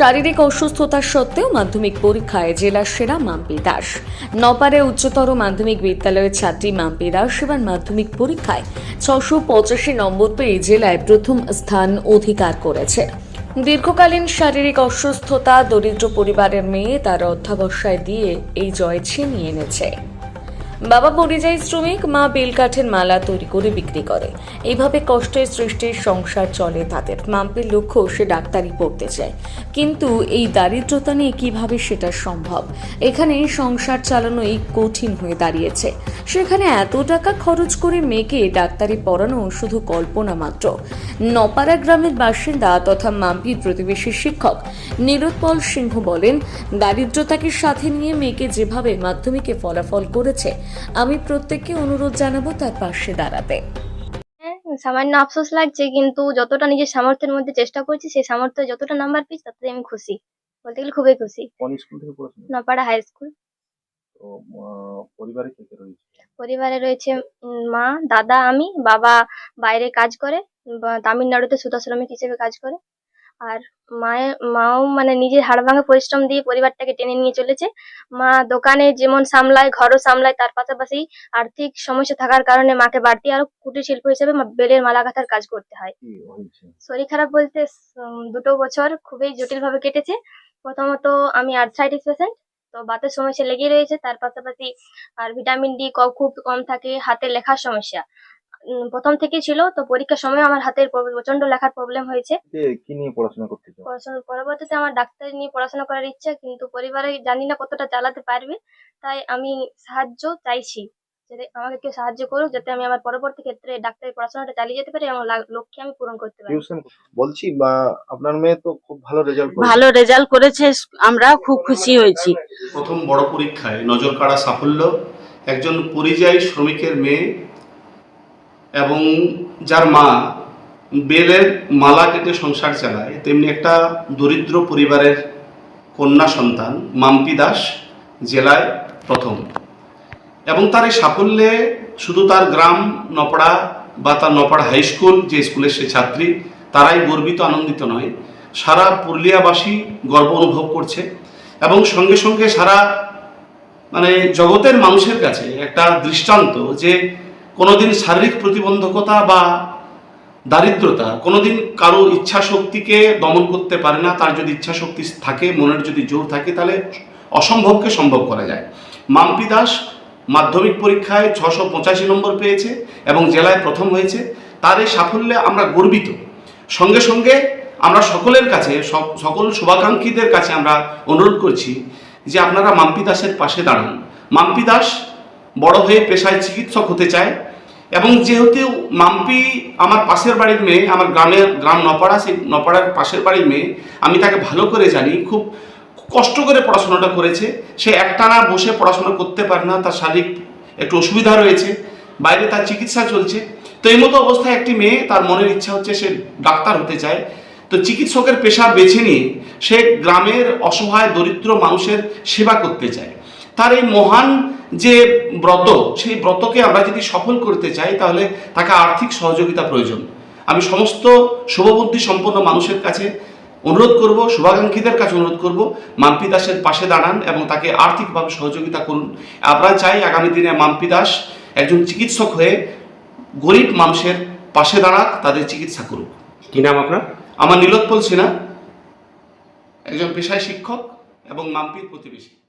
শারীরিক অসুস্থতা সত্ত্বেও মাধ্যমিক পরীক্ষায় জেলার সেরা মাম্পি দাস। নপারে উচ্চতর মাধ্যমিক বিদ্যালয়ের ছাত্রী মাম্পি দাস এবার মাধ্যমিক পরীক্ষায় ছশো পঁচাশি নম্বর পেয়ে জেলায় প্রথম স্থান অধিকার করেছে। দীর্ঘকালীন শারীরিক অসুস্থতা, দরিদ্র পরিবারের মেয়ে তার অধ্যাবসায় দিয়ে এই জয় ছিনিয়ে এনেছে। বাবা পরিযায়ী শ্রমিক, মা বেলকাঠের মালা তৈরি করে বিক্রি করে। এইভাবে কষ্টের সৃষ্টির সংসার চলে তাদের। মাম্পির লক্ষ্য সে ডাক্তারি পড়তে চায়। কিন্তু এই দারিদ্রতা নিয়ে কীভাবে সেটা সম্ভব? এখানে সংসার চালানোই কঠিন হয়ে দাঁড়িয়েছে। সেখানে এত টাকা খরচ করে মেয়েকে ডাক্তারি পড়ানো শুধু কল্পনা মাত্র। নপাড়া গ্রামের বাসিন্দা তথা মাম্পির প্রতিবেশী শিক্ষক নীরোৎপল সিংহ বলেন, দারিদ্রতাকে সাথে নিয়ে মেয়েকে যেভাবে মাধ্যমিকে ফলাফল করেছে আমি প্রত্যেককে অনুরোধ জানাব তার পাশে দাঁড়াতে। হ্যাঁ, সামান্য আফসোস লাগছে কিন্তু যতটা নিজের সামর্থ্যের মধ্যে চেষ্টা করছি সেই সামর্থ্যে যতটা নাম্বার পেয়েছি তাতে আমি খুশি। বলতে গেলে খুবই খুশি। কোন স্কুল থেকে পড়াশোনা নপাড়া হাই স্কুল তো পরিবারে কে কে রয়েছে? পরিবারে রয়েছে মা দাদা আমি বাবা বাইরে কাজ করে বা তামিলনাড়ুতে সুতা শ্রমিক হিসেবে কাজ করে। আর মায়ের মাও মানে নিজের হাড় ভাঙা পরিশ্রম দিয়ে পরিবারটাকে টেনে নিয়ে চলেছে। মা দোকানে যেমন সামলায় ঘরও সামলায় তার পাশাপাশি আর্থিক সমস্যা থাকার কারণে মাকে বাড়তি আরও কুটির শিল্প হিসেবে মা- বেলের মালা গাঁথার কাজ করতে হয়। শরীর খারাপ বলতে দুটো বছর খুবই জটিল ভাবে কেটেছে। প্রথমত আমি আর্থ্রাইটিস পেশেন্ট তো বাতের সমস্যা লেগেই রয়েছে। তার পাশাপাশি আর ভিটামিন ডি খুব কম থাকে হাতে লেখার সমস্যা। প্রথম থেকেই ছিল তো পরীক্ষার সময় আমার হাতের প্র- প্রচণ্ড লেখার প্রবলেম হয়েছে। কি নিয়ে পড়াশোনা করতে চাও পড়াশোনার পরবর্তীতে আমার ডাক্তারি নিয়ে পড়াশোনা করার ইচ্ছা কিন্তু পরিবারে জানি না কতটা চালাতে পারবে তাই আমি সাহায্য চাইছি যাতে আমাকে কেউ সাহায্য করুক যাতে আমি আমার পরবর্তী ক্ষেত্রে ডাক্তারি পড়াশোনাটা চালিয়ে যেতে পারি এবং লা- লক্ষ্যে আমি পূরণ করতে পারি। বলছি বা আপনার মেয়ে তো খুব ভালো রেজাল্ট ভালো রেজাল্ট করেছে আমরা খুব খুশি হয়েছি। প্রথম বড় পরীক্ষায় নজর কাড়া সাফল্য একজন পরিযায়ী শ্রমিকের মেয়ে এবং যার মা বেলের মালা কেটে সংসার চালায়, তেমনি একটা দরিদ্র পরিবারের কন্যা সন্তান মাম্পি দাস জেলায় প্রথম। এবং তার এই সাফল্যে শুধু তার গ্রাম নপড়া বা তার নপাড়া হাই স্কুল যে স্কুলের সে ছাত্রী, তারাই গর্বিত, আনন্দিত নয়। সারা পুরুলিয়াবাসী গর্ব অনুভব করছে এবং সঙ্গে সঙ্গে সারা মানে জগতের মানুষের কাছে একটা দৃষ্টান্ত যে কোনোদিন শারীরিক প্রতিবন্ধকতা বা দারিদ্রতা, কোনোদিন কারও ইচ্ছা শক্তিকে দমন করতে পারে না, তার যদি ইচ্ছা শক্তি থাকে, মনের যদি জোর থাকে, তাহলে অসম্ভবকে সম্ভব করা যায়। মাম্পি দাস মাধ্যমিক পরীক্ষায় ছশো পঁচাশি নম্বর পেয়েছে এবং জেলায় প্রথম হয়েছে। তার এই সাফল্যে আমরা গর্বিত। সঙ্গে সঙ্গে আমরা সকলের কাছে সকল শুভাকাঙ্ক্ষীদের কাছে আমরা অনুরোধ করছি যে আপনারা মাম্পি দাসের পাশে দাঁড়ান। মাম্পি দাস বড় হয়ে পেশায় চিকিৎসক হতে চায়। এবং যেহেতু মাম্পি আমার পাশের বাড়ির মেয়ে, আমার গ্রামের, গ্রাম নপাড়া, সেই নপাড়ার পাশের বাড়ির মেয়ে, আমি তাকে ভালো করে জানি, খুব কষ্ট করে পড়াশোনাটা করেছে। সে একটানা বসে পড়াশোনা করতে পারে না, তার শারীরিক একটু অসুবিধা রয়েছে, বাইরে তার চিকিৎসা চলছে। তো এই মতো অবস্থায় একটি মেয়ে, তার মনের ইচ্ছা হচ্ছে সে ডাক্তার হতে চায়। তো চিকিৎসকের পেশা বেছে নিয়ে সে গ্রামের অসহায়, দরিদ্র মানুষের সেবা করতে চায়। তার এই মহান যে ব্রত সেই ব্রতকে আমরা যদি সফল করতে চাই তাহলে তাকে আর্থিক সহযোগিতা প্রয়োজন। আমি সমস্ত শুভবুদ্ধি সম্পন্ন মানুষের কাছে অনুরোধ করব শুভাকাঙ্ক্ষীদের কাছে অনুরোধ করব মাম্পি দাসের পাশে দাঁড়ান এবং তাকে আর্থিকভাবে সহযোগিতা করুন। আমরা চাই আগামী দিনে মাম্পি দাস একজন চিকিৎসক হয়ে গরিব মানুষের পাশে দাঁড়াক তাদের চিকিৎসা করুক। কি নাম আপনার? আমার নীলোৎপল সিনহা একজন পেশায় শিক্ষক এবং মাম্পির প্রতিবেশী।